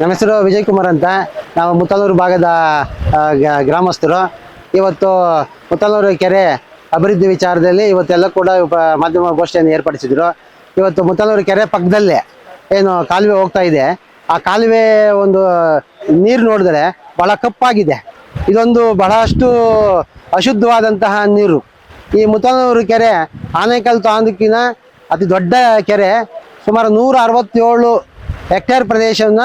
ನಮ್ಮ ಹೆಸರು ವಿಜಯ್ ಕುಮಾರ್ ಅಂತ. ನಾವು ಮುತ್ತಲೂರು ಭಾಗದ ಗ್ರಾಮಸ್ಥರು. ಇವತ್ತು ಮುತ್ತಲೂರು ಕೆರೆ ಅಭಿವೃದ್ಧಿ ವಿಚಾರದಲ್ಲಿ ಇವತ್ತೆಲ್ಲ ಕೂಡ ಮಾಧ್ಯಮ ಗೋಷ್ಠಿಯನ್ನು ಏರ್ಪಡಿಸಿದ್ರು. ಇವತ್ತು ಮುತ್ತಲೂರು ಕೆರೆ ಪಕ್ಕದಲ್ಲೇ ಏನು ಕಾಲುವೆ ಹೋಗ್ತಾ ಇದೆ. ಆ ಕಾಲುವೆ ಒಂದು ನೀರು ನೋಡಿದ್ರೆ ಬಹಳ ಕಪ್ಪಾಗಿದೆ. ಇದೊಂದು ಬಹಳಷ್ಟು ಅಶುದ್ಧವಾದಂತಹ ನೀರು. ಈ ಮುತ್ತಲೂರು ಕೆರೆ ಆನೇಕಲ್ ತಾಲೂಕಿನ ಅತಿ ದೊಡ್ಡ ಕೆರೆ, ಸುಮಾರು ನೂರ ಅರವತ್ತೇಳು ಹೆಕ್ಟೇರ್ ಪ್ರದೇಶವನ್ನ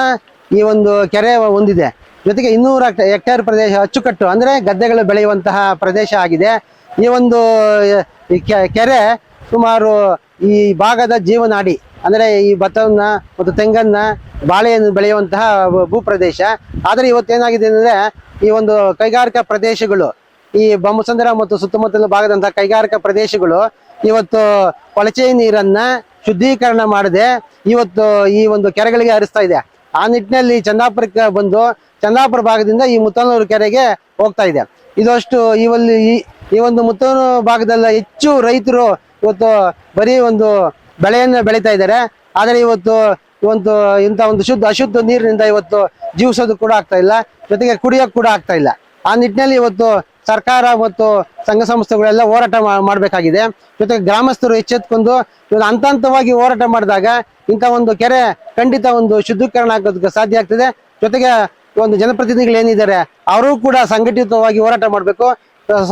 ಈ ಒಂದು ಕೆರೆ ಹೊಂದಿದೆ. ಜೊತೆಗೆ ಇನ್ನೂರು ಹೆಕ್ಟೇರ್ ಪ್ರದೇಶ ಅಚ್ಚುಕಟ್ಟು, ಅಂದರೆ ಗದ್ದೆಗಳು ಬೆಳೆಯುವಂತಹ ಪ್ರದೇಶ ಆಗಿದೆ. ಈ ಒಂದು ಕೆರೆ ಸುಮಾರು ಈ ಭಾಗದ ಜೀವನಾಡಿ, ಅಂದರೆ ಈ ಭತ್ತವನ್ನು ಮತ್ತು ತೆಂಗನ್ನ ಬಾಳೆಯನ್ನು ಬೆಳೆಯುವಂತಹ ಭೂ- ಭೂಪ್ರದೇಶ. ಆದರೆ ಇವತ್ತೇನಾಗಿದೆ ಅಂದರೆ, ಈ ಒಂದು ಕೈಗಾರಿಕಾ ಪ್ರದೇಶಗಳು, ಈ ಬೊಮ್ಮಸಂದ್ರ ಮತ್ತು ಸುತ್ತಮುತ್ತಲ ಭಾಗದಂತಹ ಕೈಗಾರಿಕಾ ಪ್ರದೇಶಗಳು ಇವತ್ತು ಕೊಳಚೆ ನೀರನ್ನ ಶುದ್ಧೀಕರಣ ಮಾಡದೆ ಇವತ್ತು ಈ ಒಂದು ಕೆರೆಗಳಿಗೆ ಹರಿಸ್ತಾ ಇದೆ. ಆ ನಿಟ್ಟಿನಲ್ಲಿ ಚಂದಾಪುರಕ್ಕೆ ಬಂದು ಚಂದಾಪುರ ಭಾಗದಿಂದ ಈ ಮುತ್ತನೂರು ಕೆರೆಗೆ ಹೋಗ್ತಾ ಇದೆ. ಇದಷ್ಟು ಇವಲ್ಲಿ ಈ ಒಂದು ಮುತ್ತನೂರು ಭಾಗದಲ್ಲ ಹೆಚ್ಚು ರೈತರು ಇವತ್ತು ಬರೀ ಒಂದು ಬೆಳೆಯನ್ನು ಬೆಳೀತಾ ಇದ್ದಾರೆ. ಆದರೆ ಇವತ್ತು ಇವತ್ತು ಇಂಥ ಒಂದು ಶುದ್ಧ ಅಶುದ್ಧ ನೀರಿನಿಂದ ಇವತ್ತು ಜೀವಿಸೋದು ಕೂಡ ಆಗ್ತಾ ಇಲ್ಲ. ಜೊತೆಗೆ ಕುಡಿಯೋಕೆ ಕೂಡ ಆಗ್ತಾ ಇಲ್ಲ. ಆ ನಿಟ್ಟಿನಲ್ಲಿ ಇವತ್ತು ಸರ್ಕಾರ ಮತ್ತು ಸಂಘ ಸಂಸ್ಥೆಗಳೆಲ್ಲ ಹೋರಾಟ ಮಾಡಬೇಕಾಗಿದೆ. ಜೊತೆಗೆ ಗ್ರಾಮಸ್ಥರು ಎಚ್ಚೆತ್ಕೊಂಡು ಇವಾಗ ಹಂತ ಹಂತವಾಗಿ ಹೋರಾಟ ಮಾಡಿದಾಗ ಇಂಥ ಒಂದು ಕೆರೆ ಖಂಡಿತ ಒಂದು ಶುದ್ಧೀಕರಣ ಆಗೋದಕ್ಕೆ ಸಾಧ್ಯ ಆಗ್ತದೆ. ಜೊತೆಗೆ ಒಂದು ಜನಪ್ರತಿನಿಧಿಗಳು ಏನಿದ್ದಾರೆ ಅವರು ಕೂಡ ಸಂಘಟಿತವಾಗಿ ಹೋರಾಟ ಮಾಡಬೇಕು.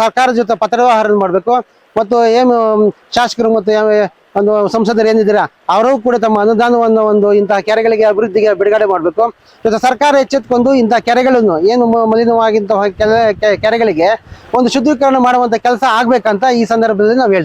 ಸರ್ಕಾರದ ಜೊತೆ ಪತ್ರ ವ್ಯವಹಾರ ಮಾಡಬೇಕು. ಮತ್ತು ಏನು ಶಾಸಕರು ಮತ್ತು ಒಂದು ಸಂಸದರು ಏನಿದ್ದೀರಾ, ಅವರು ಕೂಡ ತಮ್ಮ ಅನುದಾನವನ್ನು ಒಂದು ಇಂತಹ ಕೆರೆಗಳಿಗೆ, ಅಭಿವೃದ್ಧಿಗೆ ಬಿಡುಗಡೆ ಮಾಡಬೇಕು. ಜೊತೆ ಸರ್ಕಾರ ಎಚ್ಚೆತ್ಕೊಂಡು ಇಂತಹ ಕೆರೆಗಳನ್ನು ಏನು ಮಲಿನವಾಗಿಂತಹ ಕೆರೆ ಕೆರೆಗಳಿಗೆ ಒಂದು ಶುದ್ಧೀಕರಣ ಮಾಡುವಂಥ ಕೆಲಸ ಆಗಬೇಕಂತ ಈ ಸಂದರ್ಭದಲ್ಲಿ ನಾವು ಹೇಳ್ತೀವಿ.